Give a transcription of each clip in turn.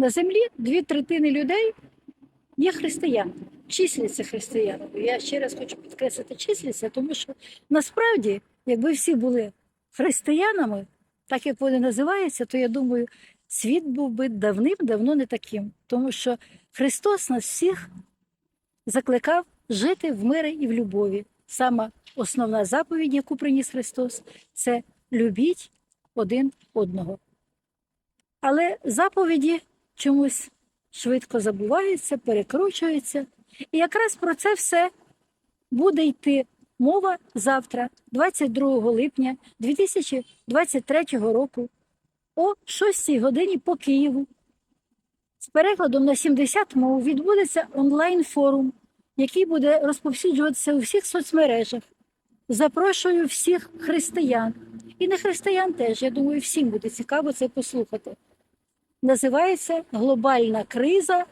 на землі дві третини людей є християн, числяться християнами. Я ще раз хочу підкреслити числяться, тому що насправді, якби всі були християнами, так як вони називаються, то я думаю, світ був би давним-давно не таким. Тому що Христос нас всіх закликав жити в мирі і в любові. Сама основна заповідь, яку приніс Христос, це любіть один одного. Але заповіді чомусь швидко забуваються, перекручуються. І якраз про це все буде йти мова завтра, 22 липня 2023 року, о 6 годині по Києву. З перекладом на 70 мов відбудеться онлайн-форум, який буде розповсюджуватися у всіх соцмережах. Запрошую всіх християн і не християн теж. Я думаю, всім буде цікаво це послухати. Називається Глобальна криза,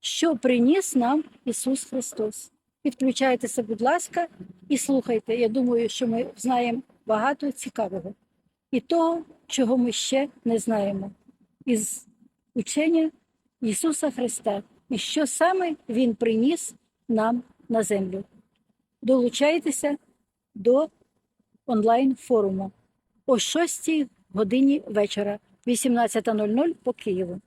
що приніс нам Ісус Христос. Підключайтеся, будь ласка, і слухайте. Я думаю, що ми знаємо багато цікавого і того, чого ми ще не знаємо, із учення Ісуса Христа, і що саме Він приніс нам на землю. Долучайтеся до онлайн-форуму о 6 годині вечора, 18.00 по Києву.